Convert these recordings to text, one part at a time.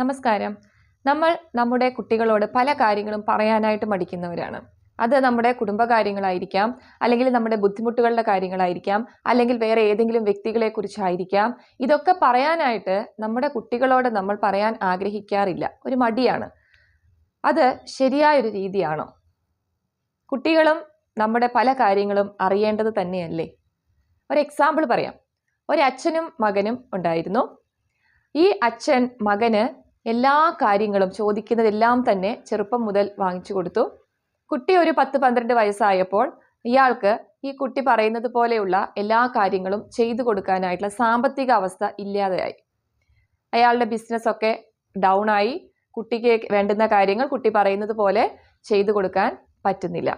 നമസ്കാരം. നമ്മൾ നമ്മുടെ കുട്ടികളോട് പല കാര്യങ്ങളും പറയാനായിട്ട് മടിക്കുന്നവരാണ്. അത് നമ്മുടെ കുടുംബകാര്യങ്ങളായിരിക്കാം അല്ലെങ്കിൽ നമ്മുടെ ബുദ്ധിമുട്ടുകളുടെ കാര്യങ്ങളായിരിക്കാം അല്ലെങ്കിൽ വേറെ ഏതെങ്കിലും വ്യക്തികളെ കുറിച്ചായിരിക്കാം ഇതൊക്കെ പറയാനായിട്ട് നമ്മുടെ കുട്ടികളോട് നമ്മൾ പറയാൻ ആഗ്രഹിക്കാറില്ല. ഒരു മടിയാണ്. അത് ശരിയായൊരു രീതിയാണോ? കുട്ടികളും നമ്മുടെ പല കാര്യങ്ങളും അറിയേണ്ടത് തന്നെയല്ലേ? ഒരു എക്സാമ്പിൾ പറയാം. ഒരു അച്ഛനും മകനും ഉണ്ടായിരുന്നു. ഈ അച്ഛൻ മകന് എല്ലാ കാര്യങ്ങളും ചോദിക്കുന്നതെല്ലാം തന്നെ ചെറുപ്പം മുതൽ വാങ്ങിച്ചു കൊടുത്തു. കുട്ടി ഒരു പത്ത് പന്ത്രണ്ട് വയസ്സായപ്പോൾ ഇയാൾക്ക് ഈ കുട്ടി പറയുന്നത് പോലെയുള്ള എല്ലാ കാര്യങ്ങളും ചെയ്തു കൊടുക്കാനായിട്ടുള്ള സാമ്പത്തിക അവസ്ഥ ഇല്ലാതെയായി. അയാളുടെ ബിസിനസ്സൊക്കെ ഡൗൺ ആയി. കുട്ടിക്ക് വേണ്ടുന്ന കാര്യങ്ങൾ കുട്ടി പറയുന്നത് പോലെ ചെയ്തു കൊടുക്കാൻ പറ്റുന്നില്ല.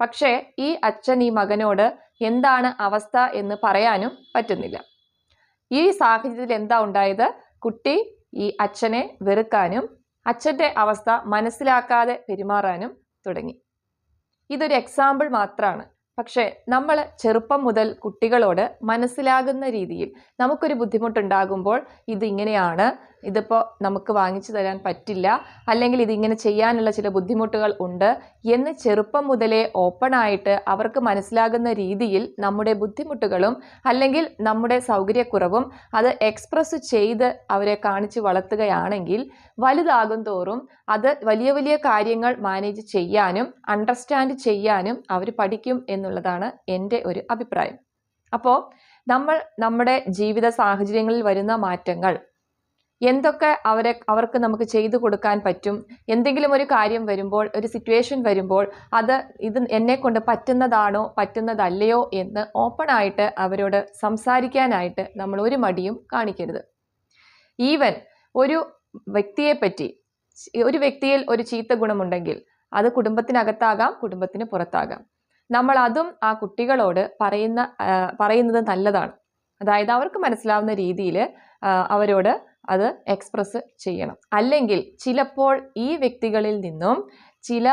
പക്ഷേ ഈ അച്ഛൻ ഈ മകനോട് എന്താണ് അവസ്ഥ എന്ന് പറയാനും പറ്റുന്നില്ല. ഈ സാഹചര്യത്തിൽ എന്താ ഉണ്ടായത്? കുട്ടി ഈ അച്ഛനെ വെറുക്കാനും അച്ഛന്റെ അവസ്ഥ മനസ്സിലാക്കാതെ പെരുമാറാനും തുടങ്ങി. ഇതൊരു എക്സാമ്പിൾ മാത്രമാണ് പക്ഷേ നമ്മൾ ചെറുപ്പം മുതൽ കുട്ടികളോട് മനസ്സിലാകുന്ന രീതിയിൽ നമുക്കൊരു ബുദ്ധിമുട്ടുണ്ടാകുമ്പോൾ ഇത് ഇങ്ങനെയാണ് ഇതിപ്പോൾ നമുക്ക് വാങ്ങിച്ചു തരാൻ പറ്റില്ല. അല്ലെങ്കിൽ ഇതിങ്ങനെ ചെയ്യാനുള്ള ചില ബുദ്ധിമുട്ടുകൾ ഉണ്ട് എന്ന് ചെറുപ്പം മുതലേ ഓപ്പണായിട്ട് അവർക്ക് മനസ്സിലാകുന്ന രീതിയിൽ നമ്മുടെ ബുദ്ധിമുട്ടുകളും അല്ലെങ്കിൽ നമ്മുടെ സൗകര്യക്കുറവും അത് എക്സ്പ്രസ് ചെയ്ത് അവരെ കാണിച്ച് വളർത്തുകയാണെങ്കിൽ വലുതാകും തോറും അത് വലിയ വലിയ കാര്യങ്ങൾ മാനേജ് ചെയ്യാനും അണ്ടർസ്റ്റാൻഡ് ചെയ്യാനും അവർ പഠിക്കും എന്നുള്ളതാണ് എന്റെ ഒരു അഭിപ്രായം. അപ്പോൾ നമ്മൾ നമ്മുടെ ജീവിത സാഹചര്യങ്ങളിൽ വരുന്ന മാറ്റങ്ങൾ എന്തൊക്കെ അവരെ അവർക്ക് നമുക്ക് ചെയ്തു കൊടുക്കാൻ പറ്റും? എന്തെങ്കിലും ഒരു കാര്യം വരുമ്പോൾ ഒരു സിറ്റുവേഷൻ വരുമ്പോൾ അത് ഇത് എന്നെ കൊണ്ട് പറ്റുന്നതാണോ പറ്റുന്നതല്ലയോ എന്ന് ഓപ്പണായിട്ട് അവരോട് സംസാരിക്കാനായിട്ട് നമ്മൾ ഒരു മടിയും കാണിക്കരുത്. ഈവൻ ഒരു വ്യക്തിയെപ്പറ്റി ഒരു വ്യക്തിയിൽ ഒരു ചീത്ത ഗുണമുണ്ടെങ്കിൽ അത് കുടുംബത്തിനകത്താകാം കുടുംബത്തിന് പുറത്താകാം. നമ്മൾ അതും ആ കുട്ടികളോട് പറയുന്ന പറയുന്നത് നല്ലതാണ്. അതായത് അവർക്ക് മനസ്സിലാവുന്ന രീതിയിൽ അവരോട് അത് എക്സ്പ്രസ് ചെയ്യണം. അല്ലെങ്കിൽ ചിലപ്പോൾ ഈ വ്യക്തികളിൽ നിന്നും ചില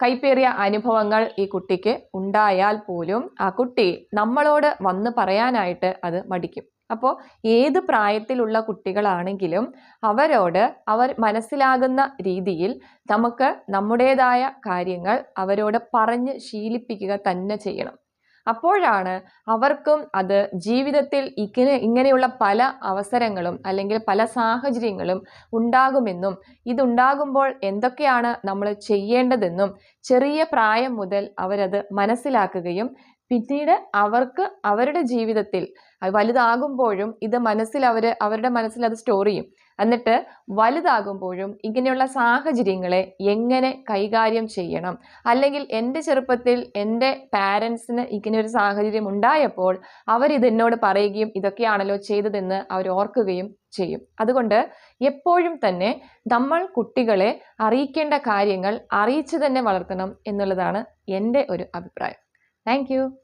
കൈപ്പേറിയ അനുഭവങ്ങൾ ഈ കുട്ടിക്ക് ഉണ്ടായാൽ പോലും ആ കുട്ടി നമ്മളോട് വന്ന് പറയാനായിട്ട് അത് മടിക്കും. അപ്പോൾ ഏത് പ്രായത്തിലുള്ള കുട്ടികളാണെങ്കിലും അവരോട് അവർ മനസ്സിലാകുന്ന രീതിയിൽ നമുക്ക് നമ്മുടേതായ കാര്യങ്ങൾ അവരോട് പറഞ്ഞ് ശീലിപ്പിക്കുക തന്നെ ചെയ്യണം. അപ്പോഴാണ് അവർക്കും അത് ജീവിതത്തിൽ ഇങ്ങനെ ഇങ്ങനെയുള്ള പല അവസരങ്ങളും അല്ലെങ്കിൽ പല സാഹചര്യങ്ങളും ഉണ്ടാകുമെന്നും ഇതുണ്ടാകുമ്പോൾ എന്തൊക്കെയാണ് നമ്മൾ ചെയ്യേണ്ടതെന്നും ചെറിയ പ്രായം മുതൽ അവരത് മനസ്സിലാക്കുകയും പിന്നീട് അവർക്ക് അവരുടെ ജീവിതത്തിൽ വലുതാകുമ്പോഴും ഇത് മനസ്സിൽ അവർ അവരുടെ മനസ്സിൽ അത് സ്റ്റോർ ചെയ്യും. എന്നിട്ട് വലുതാകുമ്പോഴും ഇങ്ങനെയുള്ള സാഹചര്യങ്ങളെ എങ്ങനെ കൈകാര്യം ചെയ്യണം? അല്ലെങ്കിൽ എന്റെ ചെറുപ്പത്തിൽ എന്റെ പാരൻസിന് ഇങ്ങനെയൊരു സാഹചര്യം ഉണ്ടായപ്പോൾ അവരിത് എന്നോട് പറയുകയും ഇതൊക്കെയാണല്ലോ ചെയ്തതെന്ന് അവർ ഓർക്കുകയും ചെയ്യും. അതുകൊണ്ട് എപ്പോഴും തന്നെ നമ്മൾ കുട്ടികളെ അറിയിക്കേണ്ട കാര്യങ്ങൾ അറിയിച്ചു തന്നെ വളർത്തണം എന്നുള്ളതാണ് എന്റെ ഒരു അഭിപ്രായം. Thank you.